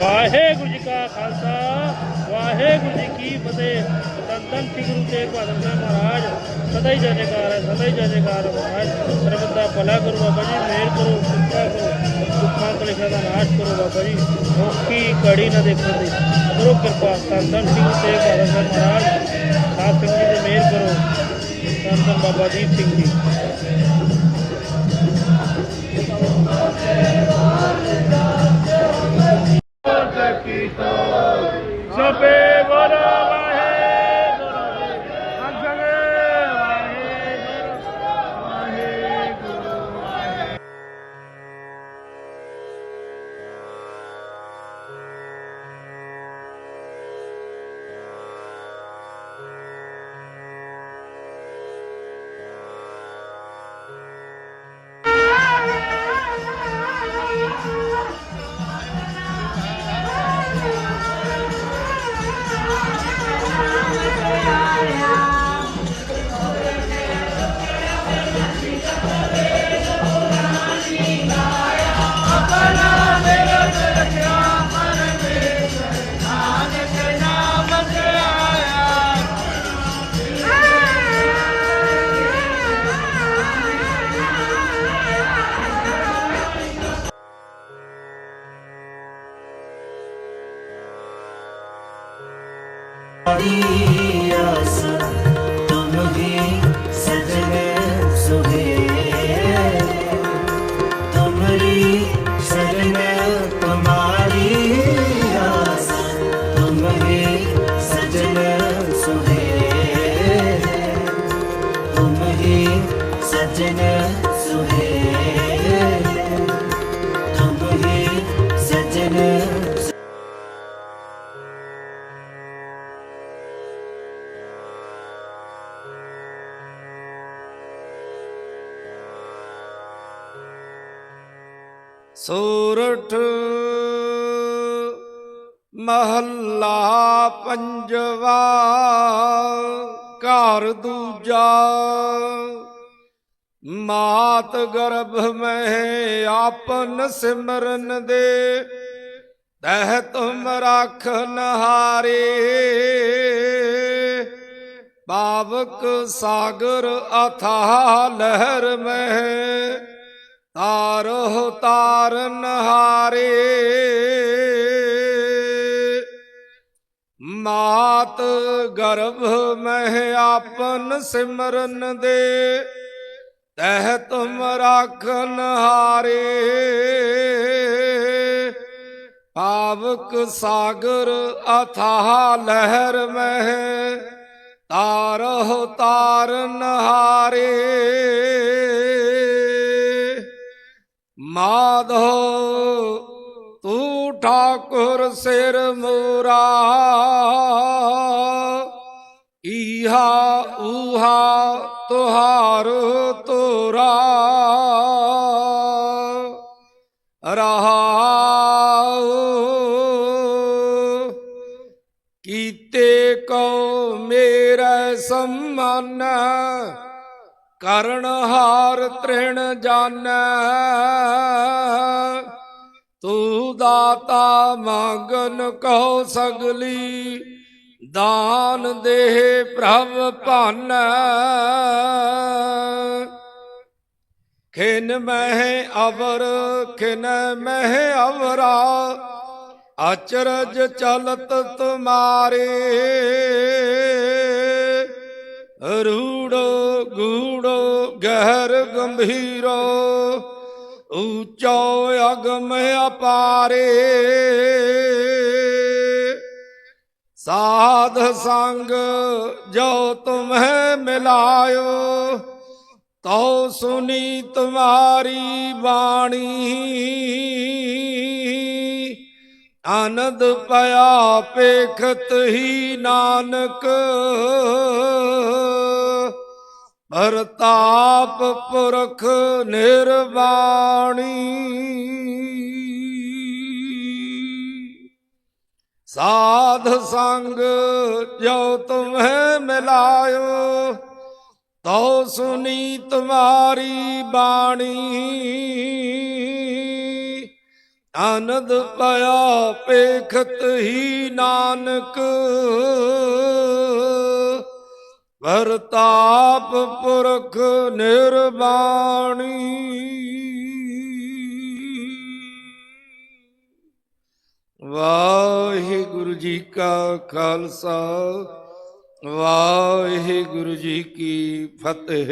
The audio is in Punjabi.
ਵਾਹਿਗੁਰੂ ਜੀ ਕਾ ਖਾਲਸਾ ਵਾਹਿਗੁਰੂ ਜੀ ਕੀ ਫਤਿਹ ਧੰਨ ਧੰਨ ਸ੍ਰੀ ਗੁਰੂ ਤੇਗ ਬਹਾਦਰ ਸਾਹਿਬ ਮਹਾਰਾਜ ਸਦਾ ਹੀ ਜੈ ਜੈਕਾਰ ਹੈ ਸਦਾ ਹੀ ਜੈ ਜੈਕਾਰ ਹੈ ਮਹਾਰਾਜ ਸਰਬਤ ਦਾ ਭਲਾ ਕਰੋ ਬਾਬਾ ਜੀ ਮਿਹਰ ਕਰੋ ਕਿਰਪਾ ਕਰੋ ਦੁੱਖਾਂ ਕਲੇਸ਼ਾਂ ਦਾ ਨਾਸ਼ ਕਰੋ ਬਾਬਾ ਜੀ ਔਖੀ ਘੜੀ ਨਾ ਦੇਖਣ ਦੀ ਕਰੋ ਕਿਰਪਾ ਧੰਨ ਧੰਨ ਸ੍ਰੀ ਗੁਰੂ ਤੇਗ ਬਹਾਦਰ ਸਾਹਿਬ ਮਹਾਰਾਜ ਸਾਧ ਸੰਗਤ ਜੀ ਤੇ ਮਿਹਰ ਕਰੋ ਧੰਨ ਧੰਨ ਬਾਬਾ ਦੀਪ ਸਿੰਘ ਜੀ qui t'aime. ਸੂਰਠ ਮਹੱਲਾ ਪੰਜਵਾ, ਘਰ ਦੂਜਾ। ਮਾਤ ਗਰਭ ਮੈਂ ਆਪਨ ਸਿਮਰਨ ਦੇ, ਤਹਿ ਤੁਮ ਰਾਖਨ ਹਾਰੇ ਪਾਵਕ ਸਾਗਰ ਅਥਾਹ ਲਹਿਰ ਮਹਿ ਤਾਰੋ ਤਾਰਨ ਹਾਰੇ। ਮਾਤ ਗਰਭ ਮਹਿ ਆਪਨ ਸਿਮਰਨ ਦੇ, ਤਹਿ ਤੁਮ ਰਾਖਨ ਹਾਰੇ। ਪਾਵਕ ਸਾਗਰ ਅਥਾਹ ਲਹਿਰ ਮਹਿ ਤਾਰੋ ਤਾਰਨ ਹਾਰੇ। ਮਾਧੋ ਤੂੰ ਠਾਕੁਰ ਸਿਰ ਮੋਰਾ। ਈਹਾ ਊਹਾ ਤੁਹਾਰ ਤੋਰਾ ਰਹਾਉ ਕੀਤੇ ਕੋ ਮੇਰਾ ਸੰਮਾਨ। ਕਰਨ ਹਾਰ ਤ੍ਰਿਣ ਜਾਣੈ ਤੂੰ ਦਾਤਾ ਮੰਗਨ ਕਹੋ ਸਗਲੀ, ਦਾਨ ਦੇ ਪ੍ਰਭ ਭਾਨੈ। ਖਿਨ ਮਹਿ ਅਵਰ, ਖਿਨ ਮਹਿ ਅਵਰਾ, ਅਚਰਜ ਚਲਤ ਤੁਮਾਰੇ, ਰੂੜੋ ਗੂੜੋ ਗਹਿਰ ਗੰਭੀਰੋ ਊਚੋ ਅਗਮ ਅਪਾਰੇ। ਸਾਧ ਸੰਗ ਜੋ ਤੁਮਹਿ ਮਿਲਾਇਓ ਤਉ ਸੁਨੀ ਤੁਮਾਰੀ ਬਾਣੀ। ਆਨੰਦ ਪਿਆ ਪੇਖਤ ਹੀ ਨਾਨਕ। ਪ੍ਰਤਾਪ ਪੁਰਖ ਨਿਰਵਾਣੀ। ਸਾਧ ਸੰਗ ਜੋ ਤੁਮਹਿ ਮਿਲਾਇਓ, ਤਉ ਸੁਨੀ ਤੁਮਾਰੀ ਬਾਣੀ। ਆਨੰਦ ਪਿਆ ਪੇਖਤ ਹੀ ਨਾਨਕ। ਵਰਤਾਪ ਪੁਰਖ ਨਿਰਵਾਣੀ ਵਾਹਿਗੁਰੂ ਜੀ ਕਾ ਖਾਲਸਾ ਵਾਹਿਗੁਰੂ ਜੀ ਕੀ ਫਤਿਹ।